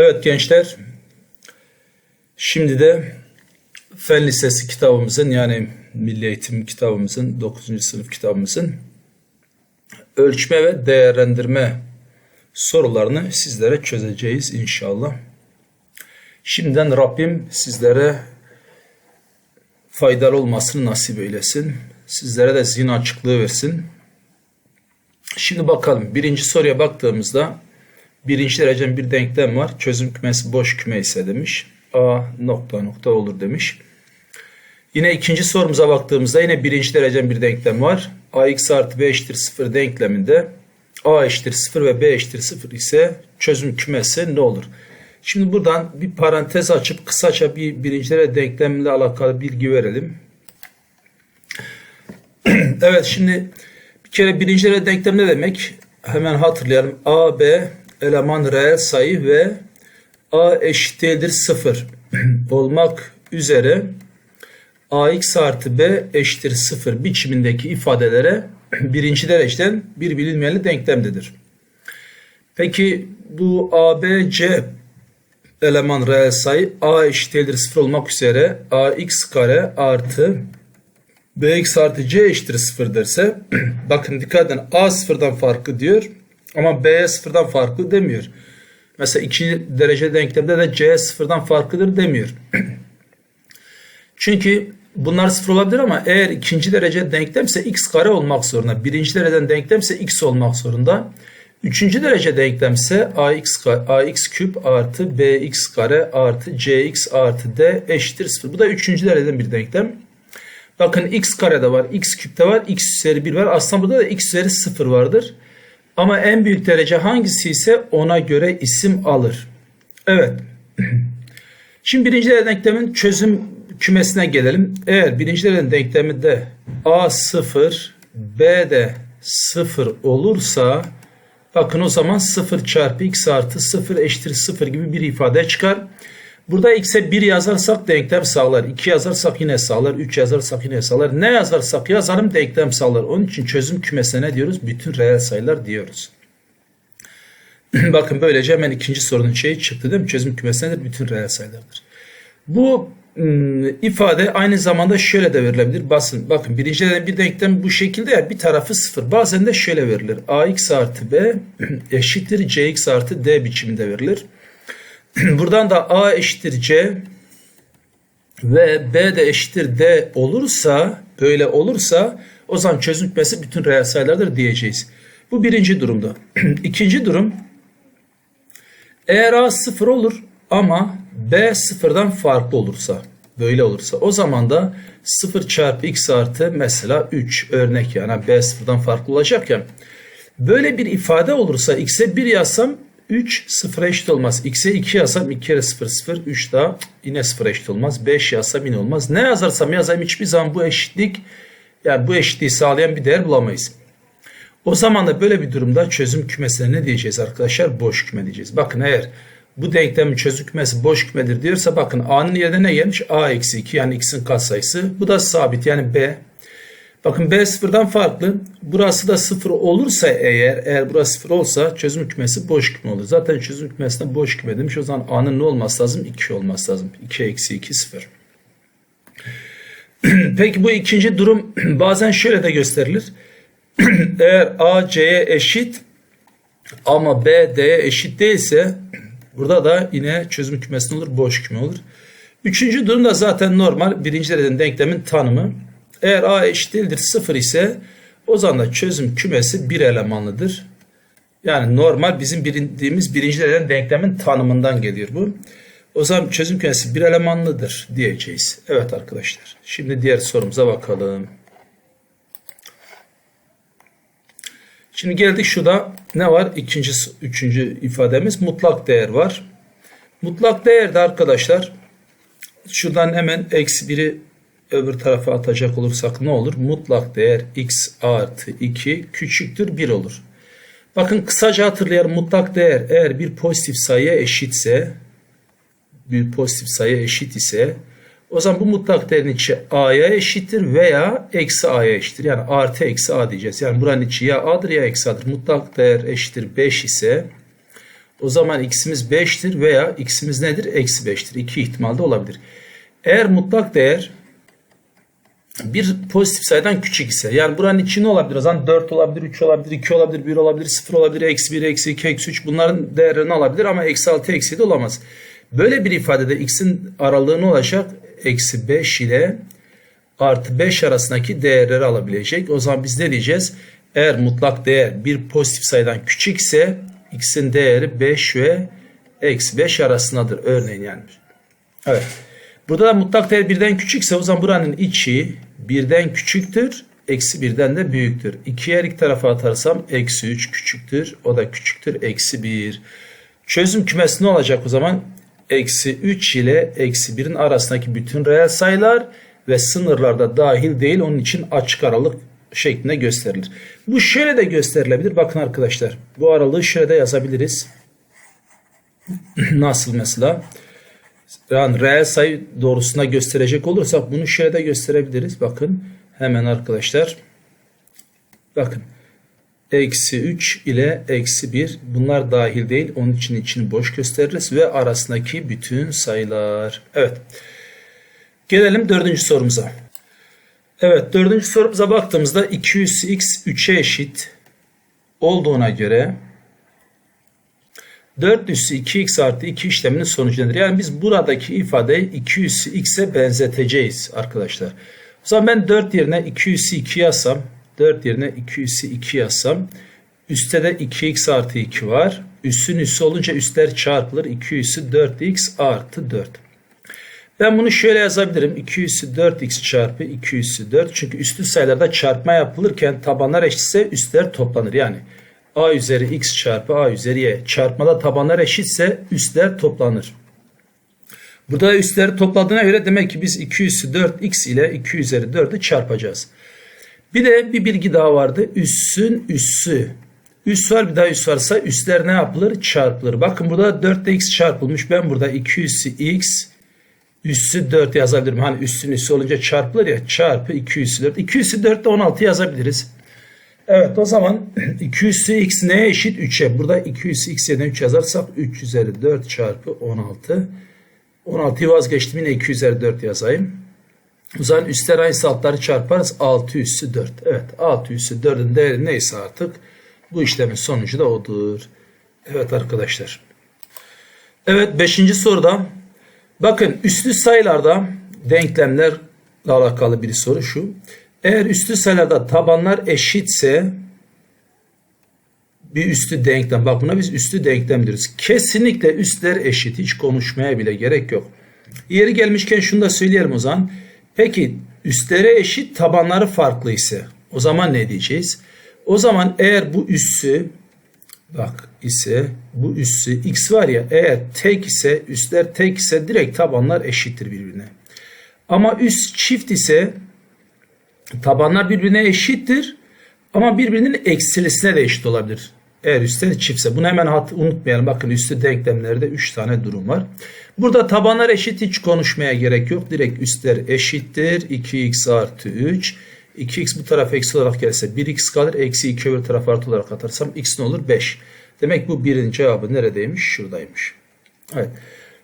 Evet gençler, şimdi de Fen Lisesi kitabımızın yani Milli Eğitim kitabımızın 9. sınıf kitabımızın ölçme ve değerlendirme sorularını sizlere çözeceğiz inşallah. Şimdiden Rabbim sizlere faydalı olmasını nasip eylesin. Sizlere de zihin açıklığı versin. Şimdi bakalım birinci soruya baktığımızda birinci derecen bir denklem var. Çözüm kümesi boş küme ise demiş. A nokta nokta olur demiş. Yine ikinci sorumuza baktığımızda yine birinci derecen bir denklem var. ax artı b eşittir 0 denkleminde a eşittir 0 ve b eşittir 0 ise çözüm kümesi ne olur? Şimdi buradan bir parantez açıp kısaca bir birinci derece denklemle alakalı bilgi verelim. evet şimdi bir kere birinci derece denklem ne demek? Hemen hatırlayalım. a, b eleman reel sayı ve a eşittir 0 olmak üzere ax artı b eşittir 0 biçimindeki ifadelere birinci dereceden bir bilinmeyenli denklemdedir. Peki bu a, b, c eleman reel sayı a eşittir 0 olmak üzere ax kare artı bx artı c eşittir 0 derse bakın dikkat edin a sıfırdan farklı diyor ama b sıfırdan farklı demiyor. Mesela ikinci derece denklemde de c sıfırdan farklıdır demiyor. Çünkü bunlar sıfır olabilir ama eğer ikinci derece denklemse x kare olmak zorunda. Birinci dereceden denklemse x olmak zorunda. Üçüncü derece denklemse ax, ax küp artı bx kare artı cx artı d eşittir 0. Bu da üçüncü dereceden bir denklem. Bakın x kare de var, x küp de var, x üzeri 1 var. Aslında burada da x üzeri 0 vardır. Ama en büyük derece hangisi ise ona göre isim alır. Evet. Şimdi birinci derece denklemin çözüm kümesine gelelim. Eğer birinci derece denkleminde a 0, b de 0 olursa bakın o zaman 0 çarpı x artı 0 eşittir 0 gibi bir ifade çıkar. Burada x'e 1 yazarsak denklem sağlar. 2 yazarsak yine sağlar. 3 yazarsak yine sağlar. Ne yazarsak yazalım denklem sağlar. Onun için çözüm kümesine ne diyoruz? Bütün reel sayılar diyoruz. Bakın böylece hemen ikinci sorunun şeyi çıktı değil mi? Çözüm kümesi nedir? Bütün reel sayılardır. Bu ım, ifade aynı zamanda şöyle de verilebilir. Basın, bakın birinci bir denklem bu şekilde ya bir tarafı sıfır. Bazen de şöyle verilir. ax artı b eşittir cx artı d biçiminde verilir. Buradan da A eşittir C ve B de eşittir D olursa böyle olursa o zaman çözüm kümesi bütün reel sayılardır diyeceğiz. Bu birinci durumda. İkinci durum eğer A sıfır olur ama B sıfırdan farklı olursa böyle olursa o zaman da 0 çarpı x artı mesela 3 örnek yani B sıfırdan farklı olacak ya. Böyle bir ifade olursa x'e 1 yazsam 3 0 eşit olmaz. X'e 2 yazsam 2 kere 0 0. 3 daha yine 0 eşit olmaz. 5 yazsam yine olmaz. Ne yazarsam yazayım hiçbir zaman bu eşitlik yani bu eşitliği sağlayan bir değer bulamayız. O zaman da böyle bir durumda çözüm kümesine ne diyeceğiz arkadaşlar? Boş küme diyeceğiz. Bakın eğer bu denklemin çözüm kümesi boş kümedir diyorsa bakın a'nın yerine ne gelmiş? a eksi 2 yani x'in katsayısı. Bu da sabit yani b. Bakın B sıfırdan farklı. Burası da sıfır olursa eğer, eğer burası sıfır olsa çözüm kümesi boş küme olur. Zaten çözüm kümesinde boş küme demiş. O zaman A'nın ne olması lazım? 2 olması lazım. 2 eksi 2 sıfır. Peki bu ikinci durum bazen şöyle de gösterilir. eğer A C'ye eşit ama B D'ye eşit değilse burada da yine çözüm kümesi olur? Boş küme olur. Üçüncü durum da zaten normal. Birinci dereceden denklemin tanımı. Eğer A eşit değildir 0 ise o zaman da çözüm kümesi bir elemanlıdır. Yani normal bizim bildiğimiz birinci derece denklemin tanımından geliyor bu. O zaman çözüm kümesi bir elemanlıdır diyeceğiz. Evet arkadaşlar. Şimdi diğer sorumuza bakalım. Şimdi geldik şurada ne var? İkinci, üçüncü ifademiz mutlak değer var. Mutlak değerde arkadaşlar şuradan hemen eksi biri öbür tarafa atacak olursak ne olur? Mutlak değer x artı 2 küçüktür 1 olur. Bakın kısaca hatırlayalım mutlak değer eğer bir pozitif sayıya eşitse bir pozitif sayı eşit ise o zaman bu mutlak değerin içi a'ya eşittir veya eksi a'ya eşittir. Yani artı eksi a diyeceğiz. Yani buranın içi ya a'dır ya eksi a'dır. Mutlak değer eşittir 5 ise O zaman x'imiz 5'tir veya x'imiz nedir? Eksi 5'tir. İki ihtimalde olabilir. Eğer mutlak değer bir pozitif sayıdan küçük ise yani buranın içi ne olabilir? O zaman 4 olabilir, 3 olabilir, 2 olabilir, 1 olabilir, 0 olabilir, eksi 1, eksi 2, eksi 3 bunların değerlerini alabilir ama eksi 6, eksi 7 olamaz. Böyle bir ifadede x'in aralığı ne olacak? Eksi 5 ile artı 5 arasındaki değerleri alabilecek. O zaman biz ne diyeceğiz? Eğer mutlak değer bir pozitif sayıdan küçükse x'in değeri 5 ve eksi 5 arasındadır örneğin yani. Evet. Burada da mutlak değer birden küçükse o zaman buranın içi birden küçüktür. Eksi birden de büyüktür. 2'yi her iki tarafa atarsam eksi 3 küçüktür. O da küçüktür. Eksi 1. Çözüm kümesi ne olacak o zaman? Eksi 3 ile eksi 1'in arasındaki bütün reel sayılar ve sınırlarda dahil değil. Onun için açık aralık şeklinde gösterilir. Bu şöyle de gösterilebilir. Bakın arkadaşlar bu aralığı şöyle de yazabiliriz. Nasıl mesela? Yani reel sayı doğrusuna gösterecek olursak bunu şöyle gösterebiliriz. Bakın hemen arkadaşlar. Bakın. Eksi 3 ile eksi 1 bunlar dahil değil. Onun için içini boş gösteririz. Ve arasındaki bütün sayılar. Evet. Gelelim dördüncü sorumuza. Evet dördüncü sorumuza baktığımızda 200x 3'e eşit olduğuna göre 4 üssü 2x artı 2 işleminin sonucu nedir? Yani biz buradaki ifadeyi 2 üssü x'e benzeteceğiz arkadaşlar. O zaman ben 4 yerine 2 üssü 2 yazsam 4 yerine 2 üssü 2 yazsam üstte de 2x artı 2 var. Üssün üssü olunca üstler çarpılır. 2 üssü 4x artı 4. Ben bunu şöyle yazabilirim. 2 üssü 4x çarpı 2 üssü 4. Çünkü üstü sayılarda çarpma yapılırken tabanlar eşitse üstler toplanır. Yani a üzeri x çarpı a üzeri y. Çarpmada tabanlar eşitse üstler toplanır. Burada da üstleri topladığına göre demek ki biz 2 üssü 4x ile 2 üzeri 4'ü çarpacağız. Bir de bir bilgi daha vardı. Üssün üssü. Üs var bir daha üs varsa üstler ne yapılır? Çarpılır. Bakın burada 4 x çarpılmış. Ben burada 2 üssü x üssü 4 yazabilirim. Hani üssün üssü olunca çarpılır ya. Çarpı 2 üssü 4. 2 üssü 4 de 16 yazabiliriz. Evet o zaman 2 üssü x neye eşit? 3'e. Burada 2 üssü x yerine 3 yazarsak 3 üzeri 4 çarpı 16. 16'yı vazgeçtim yine 2 üzeri 4 yazayım. O zaman üstler aynı altları çarparız. 6 üssü 4. Evet 6 üssü 4'ün değeri neyse artık bu işlemin sonucu da odur. Evet arkadaşlar. Evet 5. soruda bakın üslü sayılarda denklemlerle alakalı bir soru şu. Eğer üstü sayılarda tabanlar eşitse bir üstü denklem. Bak buna biz üstü denklem diyoruz. Kesinlikle üstler eşit. Hiç konuşmaya bile gerek yok. Yeri gelmişken şunu da söyleyelim o zaman. Peki üstlere eşit tabanları farklı ise o zaman ne diyeceğiz? O zaman eğer bu üssü bak ise bu üssü x var ya eğer tek ise üstler tek ise direkt tabanlar eşittir birbirine. Ama üst çift ise tabanlar birbirine eşittir ama birbirinin eksilisine de eşit olabilir. Eğer üstler çiftse bunu hemen unutmayalım. Bakın üstü denklemlerde 3 tane durum var. Burada tabanlar eşit hiç konuşmaya gerek yok. Direkt üstler eşittir. 2x artı 3. 2x bu tarafa eksi olarak gelse 1x kalır. Eksi 2 öbür tarafa artı olarak atarsam x ne olur? 5. Demek bu birin cevabı neredeymiş? Şuradaymış. Evet.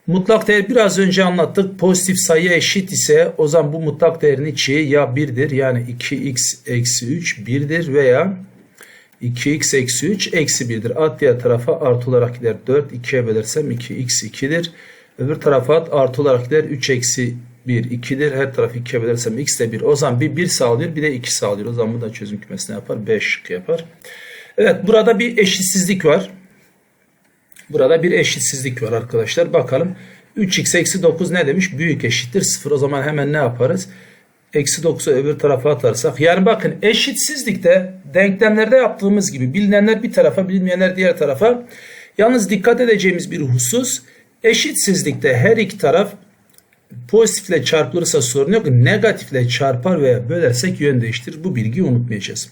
Mutlak değer biraz önce anlattık. Pozitif sayı eşit ise o zaman bu mutlak değerin içi ya 1'dir yani 2x eksi 3 1'dir veya 2x eksi 3 eksi 1'dir. At diğer tarafa artı olarak gider 4. 2'ye bölersem 2x 2'dir. Öbür tarafa at artı olarak gider 3 eksi 1 2'dir. Her tarafı 2'ye bölersem x de 1. O zaman bir 1 sağlıyor bir de 2 sağlıyor. O zaman bu da çözüm kümesi ne yapar? 5 şık yapar. Evet burada bir eşitsizlik var. Burada bir eşitsizlik var arkadaşlar. Bakalım 3x eksi 9 ne demiş? Büyük eşittir 0. O zaman hemen ne yaparız? Eksi 9'u öbür tarafa atarsak. Yani bakın eşitsizlikte denklemlerde yaptığımız gibi bilinenler bir tarafa bilinmeyenler diğer tarafa. Yalnız dikkat edeceğimiz bir husus eşitsizlikte her iki taraf pozitifle çarpılırsa sorun yok. Negatifle çarpar veya bölersek yön değiştirir. Bu bilgiyi unutmayacağız.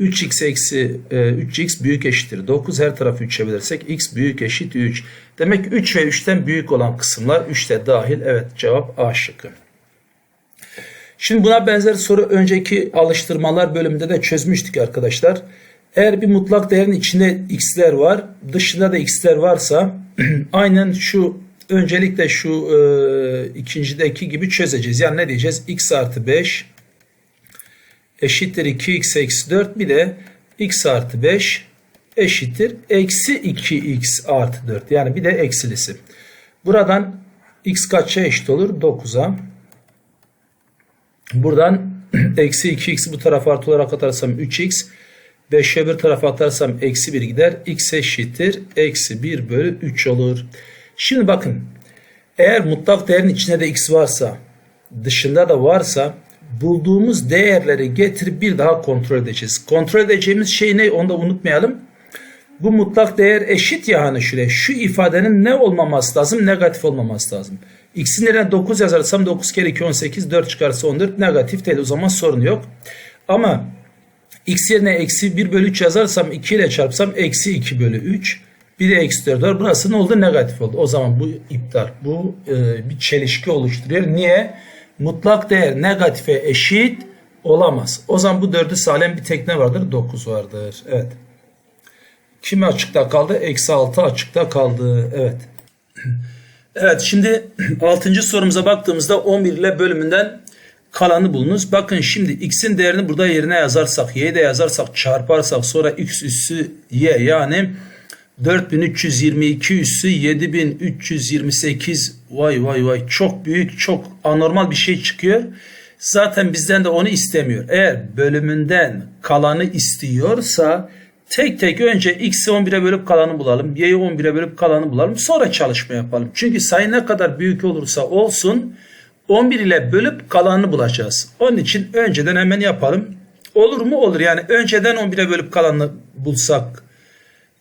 3x eksi 3x e, büyük eşittir 9. Her tarafı 3'e bölersek x büyük eşit 3. Demek 3 ve 3'ten büyük olan kısımlar 3'te dahil. Evet cevap A şıkkı. Şimdi buna benzer soru önceki alıştırmalar bölümünde de çözmüştük arkadaşlar. Eğer bir mutlak değerin içinde x'ler var, dışında da x'ler varsa aynen şu öncelikle şu e, ikincideki gibi çözeceğiz. Yani ne diyeceğiz? x artı 5 eşittir 2x eksi 4 bir de x artı 5 eşittir eksi 2x artı 4. Yani bir de eksilisi. Buradan x kaça eşit olur? 9'a. Buradan eksi 2x bu tarafa artı olarak atarsam 3x. 5'e bir tarafa atarsam eksi 1 gider. x eşittir. Eksi 1 bölü 3 olur. Şimdi bakın. Eğer mutlak değerin içinde de x varsa dışında da varsa bulduğumuz değerleri getirip bir daha kontrol edeceğiz. Kontrol edeceğimiz şey ne onu da unutmayalım. Bu mutlak değer eşit ya hani şuraya. Şu ifadenin ne olmaması lazım? Negatif olmaması lazım. X'in yerine 9 yazarsam 9 kere 2 18 4 çıkarsa 14 negatif değil o zaman sorun yok. Ama x yerine eksi 1 bölü 3 yazarsam 2 ile çarpsam eksi 2 bölü 3 bir de eksi 4 var. Burası ne oldu? Negatif oldu. O zaman bu iptal. Bu e, bir çelişki oluşturuyor. Niye? Mutlak değer negatife eşit olamaz. O zaman bu 4'ü sağlayan bir tek ne vardır? 9 vardır. Evet. Kimi açıkta kaldı? Eksi 6 açıkta kaldı. Evet. Evet şimdi 6. sorumuza baktığımızda 11 ile bölümünden kalanı bulunuz. Bakın şimdi x'in değerini burada yerine yazarsak, y'yi de yazarsak, çarparsak sonra x üssü y yani 4322 üssü 7328 vay vay vay çok büyük çok anormal bir şey çıkıyor. Zaten bizden de onu istemiyor. Eğer bölümünden kalanı istiyorsa tek tek önce x'i 11'e bölüp kalanı bulalım. Y'yi 11'e bölüp kalanı bulalım. Sonra çalışma yapalım. Çünkü sayı ne kadar büyük olursa olsun 11 ile bölüp kalanını bulacağız. Onun için önceden hemen yapalım. Olur mu? Olur. Yani önceden 11'e bölüp kalanını bulsak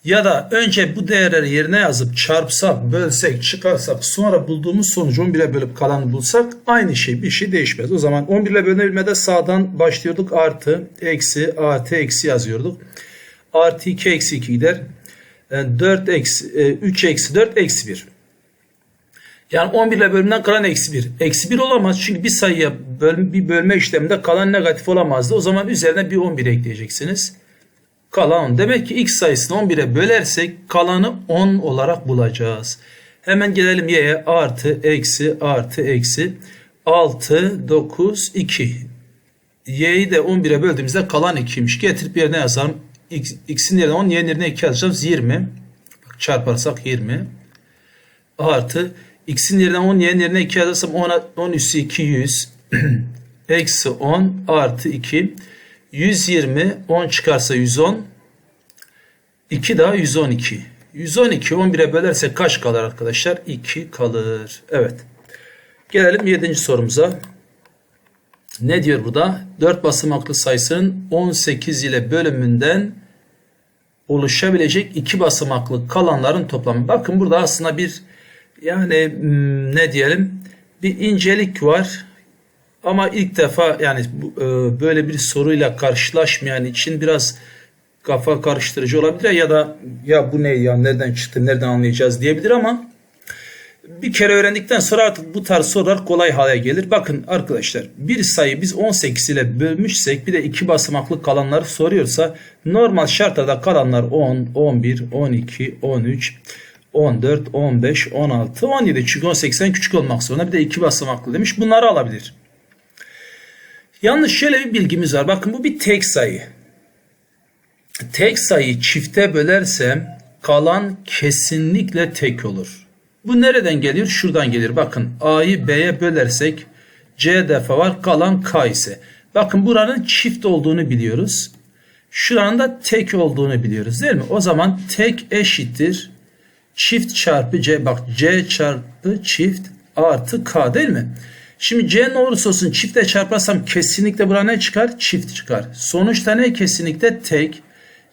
ya da önce bu değerleri yerine yazıp çarpsak, bölsek, çıkarsak sonra bulduğumuz sonucu 11'e bölüp kalanı bulsak aynı şey bir şey değişmez. O zaman 11 ile bölünebilmede sağdan başlıyorduk artı, eksi, artı, eksi yazıyorduk. Artı 2 eksi 2 gider. 4 eksi, 3 eksi 4 eksi 1. Yani 11 ile bölümden kalan eksi 1. Eksi 1 olamaz çünkü bir sayıya bölüm, bir bölme işleminde kalan negatif olamazdı. O zaman üzerine bir 11 ekleyeceksiniz. Kalan 10. Demek ki x sayısını 11'e bölersek kalanı 10 olarak bulacağız. Hemen gelelim y'ye artı eksi artı eksi 6 9 2. Y'yi de 11'e böldüğümüzde kalan 2'ymiş. Getirip yerine yazalım. X'in yerine 10 y'nin yerine 2 yazacağız. 20. Bak, çarparsak 20. Artı x'in yerine 10 y'nin yerine 2 yazarsam 10, 10 üssü 200. Eksi 10 artı 2. 120 10 çıkarsa 110 2 daha 112 112 11'e bölersek kaç kalır arkadaşlar? 2 kalır. Evet. Gelelim 7. sorumuza. Ne diyor burada 4 basamaklı sayısının 18 ile bölümünden oluşabilecek 2 basamaklı kalanların toplamı. Bakın burada aslında bir yani hmm, ne diyelim? Bir incelik var ama ilk defa yani e, böyle bir soruyla karşılaşmayan için biraz kafa karıştırıcı olabilir ya da ya bu ne ya nereden çıktı nereden anlayacağız diyebilir ama bir kere öğrendikten sonra artık bu tarz sorular kolay hale gelir. Bakın arkadaşlar bir sayı biz 18 ile bölmüşsek bir de iki basamaklı kalanları soruyorsa normal şartlarda kalanlar 10, 11, 12, 13, 14, 15, 16, 17 çünkü 18'den küçük olmak zorunda bir de iki basamaklı demiş bunları alabilir. Yalnız şöyle bir bilgimiz var. Bakın bu bir tek sayı. Tek sayı çifte bölersem kalan kesinlikle tek olur. Bu nereden geliyor? Şuradan gelir. Bakın A'yı B'ye bölersek C defa var. Kalan K ise. Bakın buranın çift olduğunu biliyoruz. Şuranın da tek olduğunu biliyoruz değil mi? O zaman tek eşittir. Çift çarpı C. Bak C çarpı çift artı K değil mi? Şimdi C ne olursa olsun çiftle çarparsam kesinlikle buna ne çıkar? Çift çıkar. Sonuçta ne kesinlikle tek.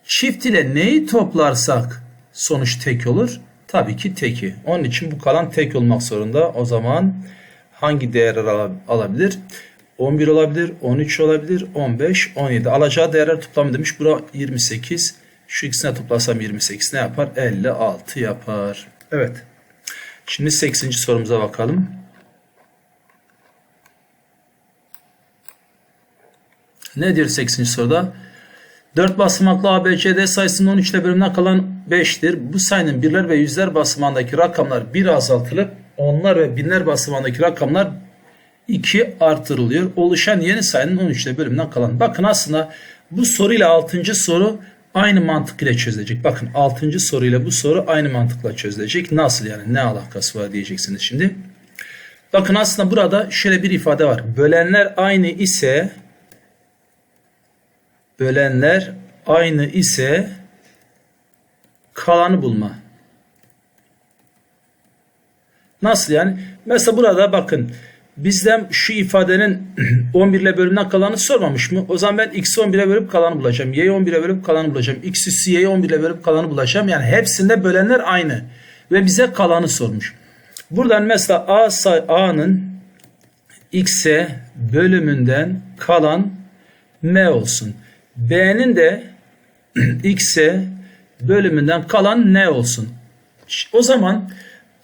Çift ile neyi toplarsak sonuç tek olur? Tabii ki teki. Onun için bu kalan tek olmak zorunda. O zaman hangi değerler alabilir? 11 olabilir, 13 olabilir, 15, 17. Alacağı değerler toplamı demiş. Bura 28. Şu ikisine toplasam 28 ne yapar? 56 yapar. Evet. Şimdi 8. sorumuza bakalım. Ne diyor 8. soruda? 4 basamaklı ABCD sayısının 13 ile bölümünden kalan 5'tir. Bu sayının birler ve yüzler basamağındaki rakamlar 1 azaltılıp onlar ve binler basamağındaki rakamlar 2 artırılıyor. Oluşan yeni sayının 13 ile bölümünden kalan. Bakın aslında bu soruyla 6. soru aynı mantık ile çözülecek. Bakın 6. soruyla bu soru aynı mantıkla çözülecek. Nasıl yani ne alakası var diyeceksiniz şimdi. Bakın aslında burada şöyle bir ifade var. Bölenler aynı ise bölenler aynı ise kalanı bulma. Nasıl yani? Mesela burada bakın bizden şu ifadenin 11 ile bölümden kalanı sormamış mı? O zaman ben x'i 11'e bölüp kalanı bulacağım. y'yi 11'e bölüp kalanı bulacağım. x üssü y'yi 11'e bölüp kalanı bulacağım. Yani hepsinde bölenler aynı. Ve bize kalanı sormuş. Buradan mesela a say a'nın x'e bölümünden kalan m olsun. B'nin de x'e bölümünden kalan n olsun. O zaman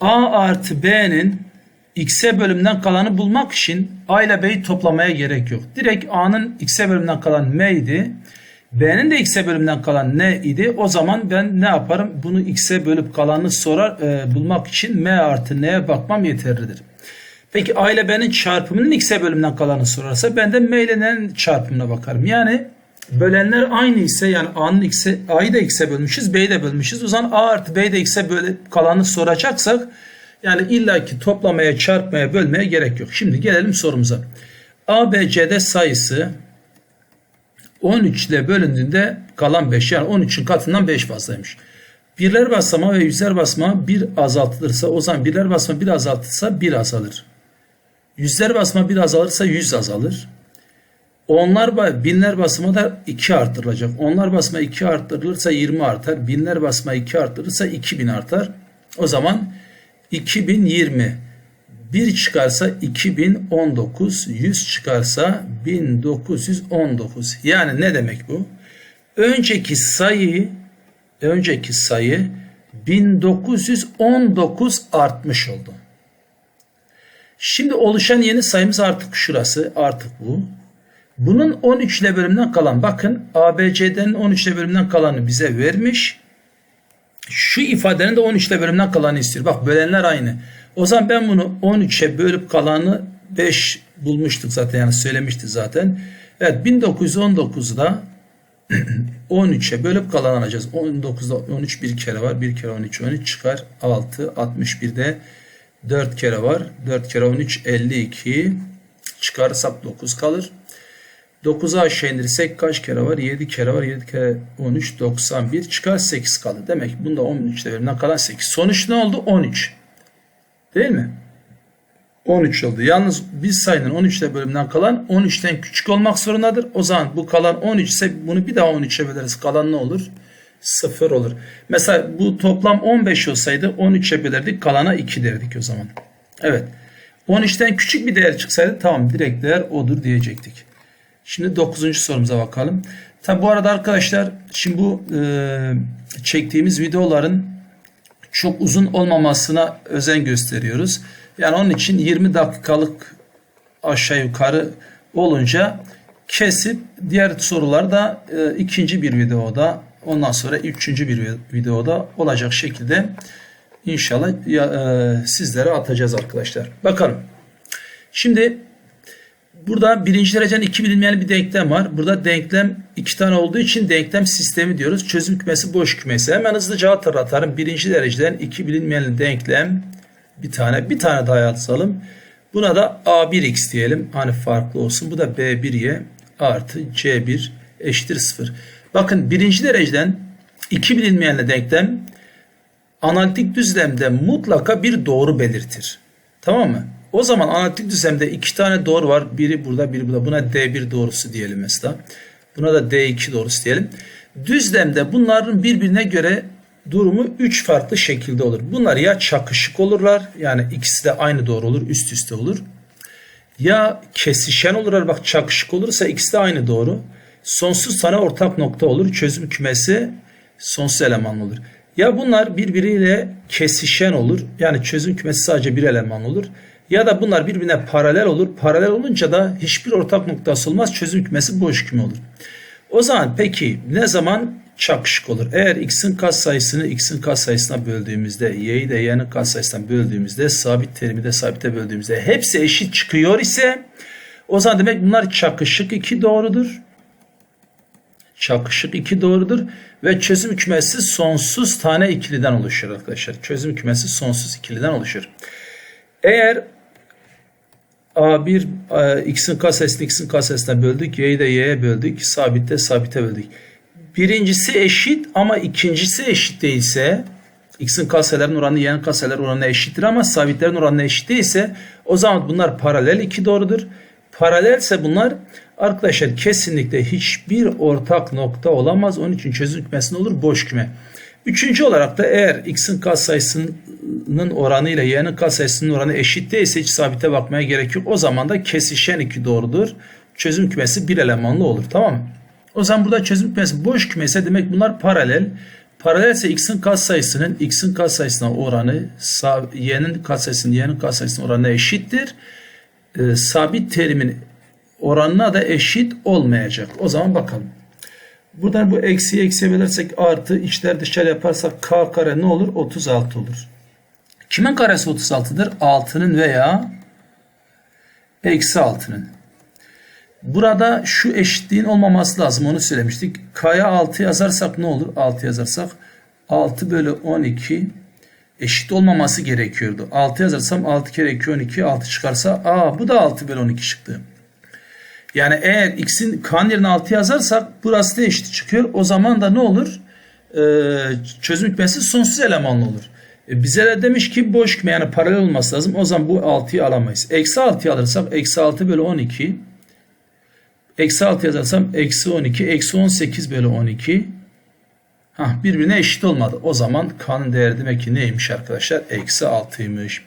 a artı b'nin x'e bölümünden kalanı bulmak için a ile b'yi toplamaya gerek yok. Direkt a'nın x'e bölümünden kalan m idi. B'nin de x'e bölümünden kalan n idi. O zaman ben ne yaparım? Bunu x'e bölüp kalanı sorar e, bulmak için m artı n'ye bakmam yeterlidir. Peki a ile b'nin çarpımının x'e bölümünden kalanı sorarsa ben de m ile n'nin çarpımına bakarım. Yani bölenler aynı ise yani a'nın x'e a'yı da x'e bölmüşüz, b'yi de bölmüşüz. O zaman a artı b'yi de x'e bölüp kalanı soracaksak yani illaki toplamaya, çarpmaya, bölmeye gerek yok. Şimdi gelelim sorumuza. A, B, C'de sayısı 13 ile bölündüğünde kalan 5 yani 13'ün katından 5 fazlaymış. Birler basamağı ve yüzler basamağı 1 azaltılırsa o zaman birler basamağı 1 azaltılırsa 1 azalır. Yüzler basamağı 1 azalırsa 100 azalır. Onlar binler basamağı da 2 artırılacak. Onlar basamağı 2 artırılırsa 20 artar. Binler basamağı 2 artırılırsa 2000 artar. O zaman 2020 1 çıkarsa 2019, 100 çıkarsa 1919. Yani ne demek bu? Önceki sayı önceki sayı 1919 artmış oldu. Şimdi oluşan yeni sayımız artık şurası, artık bu. Bunun 13 ile bölümden kalan bakın ABC'den 13 ile bölümden kalanı bize vermiş. Şu ifadenin de 13 ile bölümden kalanı istiyor. Bak bölenler aynı. O zaman ben bunu 13'e bölüp kalanı 5 bulmuştuk zaten yani söylemişti zaten. Evet 1919'da 13'e bölüp kalan alacağız. 19'da 13 bir kere var. Bir kere 13 13 çıkar. 6 61'de 4 kere var. 4 kere 13 52 çıkarırsak 9 kalır. 9'u aşağı indirirsek kaç kere var? 7 kere var. 7 kere 13 91 çıkar 8 kalır. Demek bunda 13 devrinden kalan 8. Sonuç ne oldu? 13. Değil mi? 13 oldu. Yalnız biz sayının 13 ile bölümden kalan 13'ten küçük olmak zorundadır. O zaman bu kalan 13 ise bunu bir daha 13'e böleriz. Kalan ne olur? 0 olur. Mesela bu toplam 15 olsaydı 13'e bölerdik. Kalana 2 derdik o zaman. Evet. 13'ten küçük bir değer çıksaydı tamam direkt değer odur diyecektik. Şimdi 9. sorumuza bakalım. Tabi bu arada arkadaşlar şimdi bu e, çektiğimiz videoların çok uzun olmamasına özen gösteriyoruz. Yani onun için 20 dakikalık aşağı yukarı olunca kesip diğer sorular da e, ikinci bir videoda ondan sonra üçüncü bir videoda olacak şekilde inşallah ya, e, sizlere atacağız arkadaşlar. Bakalım. Şimdi burada birinci derecen iki bilinmeyen bir denklem var. Burada denklem iki tane olduğu için denklem sistemi diyoruz. Çözüm kümesi boş kümesi. Hemen hızlıca hatırlatalım. Birinci dereceden iki bilinmeyen denklem bir tane bir tane daha yazalım. Buna da A1x diyelim. Hani farklı olsun. Bu da B1y artı C1 eşittir 0. Bakın birinci dereceden iki bilinmeyenle denklem analitik düzlemde mutlaka bir doğru belirtir. Tamam mı? O zaman analitik düzlemde iki tane doğru var. Biri burada, biri burada. Buna D1 doğrusu diyelim mesela. Buna da D2 doğrusu diyelim. Düzlemde bunların birbirine göre durumu üç farklı şekilde olur. Bunlar ya çakışık olurlar. Yani ikisi de aynı doğru olur. Üst üste olur. Ya kesişen olurlar. Bak çakışık olursa ikisi de aynı doğru. Sonsuz tane ortak nokta olur. Çözüm kümesi sonsuz eleman olur. Ya bunlar birbiriyle kesişen olur. Yani çözüm kümesi sadece bir eleman olur. Ya da bunlar birbirine paralel olur. Paralel olunca da hiçbir ortak noktası olmaz. Çözüm kümesi boş küme olur. O zaman peki ne zaman çakışık olur? Eğer x'in katsayısını x'in katsayısına böldüğümüzde, y'yi de y'nin katsayısına böldüğümüzde, sabit terimi de sabite böldüğümüzde hepsi eşit çıkıyor ise o zaman demek bunlar çakışık iki doğrudur. Çakışık iki doğrudur ve çözüm kümesi sonsuz tane ikiliden oluşur arkadaşlar. Çözüm kümesi sonsuz ikiliden oluşur. Eğer A1 e, x'in katsayısını x'in katsayısına böldük. Y'yi de y'ye böldük. Sabitte sabite böldük. Birincisi eşit ama ikincisi eşit değilse x'in katsayıların oranı y'nin katsayıların oranına eşittir ama sabitlerin oranına eşit değilse o zaman bunlar paralel iki doğrudur. Paralelse bunlar arkadaşlar kesinlikle hiçbir ortak nokta olamaz. Onun için çözüm kümesi olur? Boş küme. Üçüncü olarak da eğer x'in katsayısının oranı ile y'nin katsayısının oranı eşit değilse hiç sabite bakmaya gerek yok. O zaman da kesişen iki doğrudur. Çözüm kümesi bir elemanlı olur. Tamam mı? O zaman burada çözüm kümesi boş kümesi demek bunlar paralel. Paralelse x'in katsayısının x'in katsayısına oranı y'nin katsayısının y'nin katsayısının oranı eşittir. E, sabit terimin oranına da eşit olmayacak. O zaman bakalım. Buradan bu eksiye eksiye bölersek artı içler dışarı yaparsak k kare ne olur? 36 olur. Kimin karesi 36'dır? 6'nın veya eksi 6'nın. Burada şu eşitliğin olmaması lazım. Onu söylemiştik. K'ya 6 yazarsak ne olur? 6 yazarsak 6 bölü 12 eşit olmaması gerekiyordu. 6 yazarsam 6 kere 2 12 6 çıkarsa aa bu da 6 bölü 12 çıktı. Yani eğer x'in k'nın yerine 6 yazarsak burası da eşit çıkıyor. O zaman da ne olur? Ee, çözüm hükmesi sonsuz elemanlı olur. E, bize de demiş ki boş küme yani paralel olması lazım. O zaman bu 6'yı alamayız. Eksi 6'yı alırsak eksi 6 bölü 12. Eksi 6 yazarsam eksi 12. Eksi 18 bölü 12. Hah, birbirine eşit olmadı. O zaman k'nın değeri demek ki neymiş arkadaşlar? Eksi 6'ymış.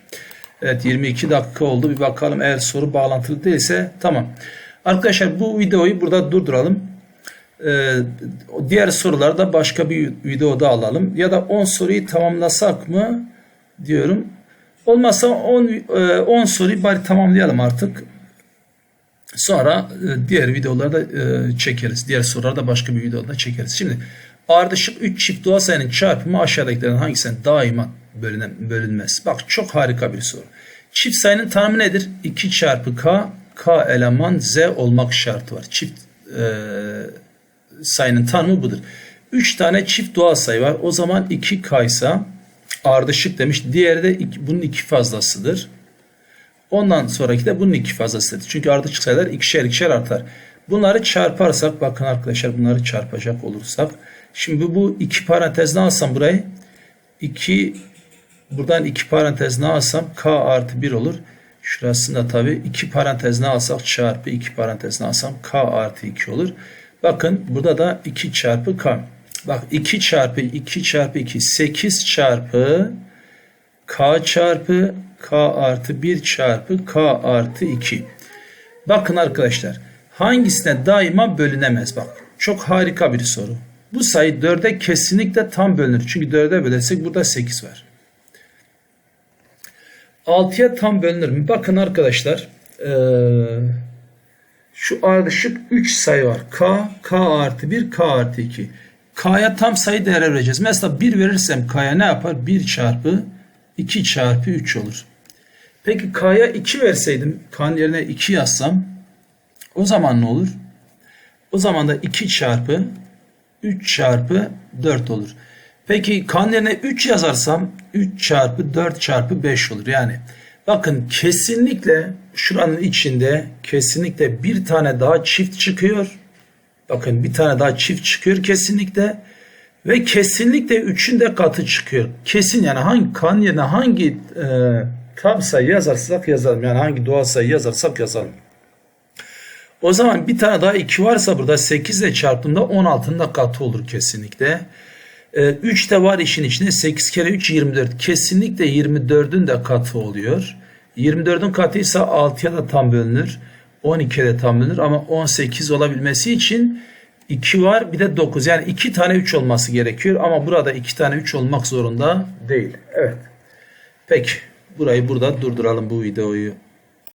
Evet 22 dakika oldu. Bir bakalım eğer soru bağlantılı değilse tamam. Arkadaşlar bu videoyu burada durduralım. Ee, diğer soruları da başka bir videoda alalım. Ya da 10 soruyu tamamlasak mı diyorum. Olmazsa 10, 10 soruyu bari tamamlayalım artık. Sonra e, diğer videolarda e, çekeriz. Diğer soruları da başka bir videoda çekeriz. Şimdi ardışık 3 çift doğal sayının çarpımı aşağıdakilerin hangisine daima bölünen, bölünmez? Bak çok harika bir soru. Çift sayının tanımı nedir? 2 çarpı k k eleman z olmak şartı var. Çift e, sayının tanımı budur. 3 tane çift doğal sayı var. O zaman 2k ise ardışık demiş. Diğeri de iki, bunun iki fazlasıdır. Ondan sonraki de bunun iki fazlasıdır. Çünkü ardışık sayılar ikişer ikişer artar. Bunları çarparsak bakın arkadaşlar bunları çarpacak olursak. Şimdi bu iki parantez ne alsam burayı? 2 buradan iki parantez ne alsam k artı 1 olur. Şurasında tabi iki parantez ne alsak çarpı iki parantez ne alsam k artı 2 olur. Bakın burada da 2 çarpı k. Bak 2 çarpı 2 çarpı 2 8 çarpı k çarpı k artı 1 çarpı k artı 2. Bakın arkadaşlar hangisine daima bölünemez bak. Çok harika bir soru. Bu sayı 4'e kesinlikle tam bölünür. Çünkü 4'e bölersek burada 8 var. 6'ya tam bölünür mü? Bakın arkadaşlar ee, şu ardışık 3 sayı var. K, K artı 1, K artı 2. K'ya tam sayı değer vereceğiz. Mesela 1 verirsem K'ya ne yapar? 1 çarpı 2 çarpı 3 olur. Peki K'ya 2 verseydim, K'nın yerine 2 yazsam o zaman ne olur? O zaman da 2 çarpı 3 çarpı 4 olur. Peki K'nın yerine 3 yazarsam 3 çarpı 4 çarpı 5 olur. Yani bakın kesinlikle şuranın içinde kesinlikle bir tane daha çift çıkıyor. Bakın bir tane daha çift çıkıyor kesinlikle. Ve kesinlikle 3'ün de katı çıkıyor. Kesin yani hangi kan yerine hangi e, tam sayı yazarsak yazalım. Yani hangi doğal sayı yazarsak yazalım. O zaman bir tane daha 2 varsa burada 8 ile çarptığımda 16'ın da katı olur kesinlikle. 3 de var işin içinde 8 kere 3 24. Kesinlikle 24'ün de katı oluyor. 24'ün katı ise 6'ya da tam bölünür. 12'ye de tam bölünür ama 18 olabilmesi için 2 var bir de 9. Yani 2 tane 3 olması gerekiyor ama burada 2 tane 3 olmak zorunda değil. Evet. Peki burayı burada durduralım bu videoyu.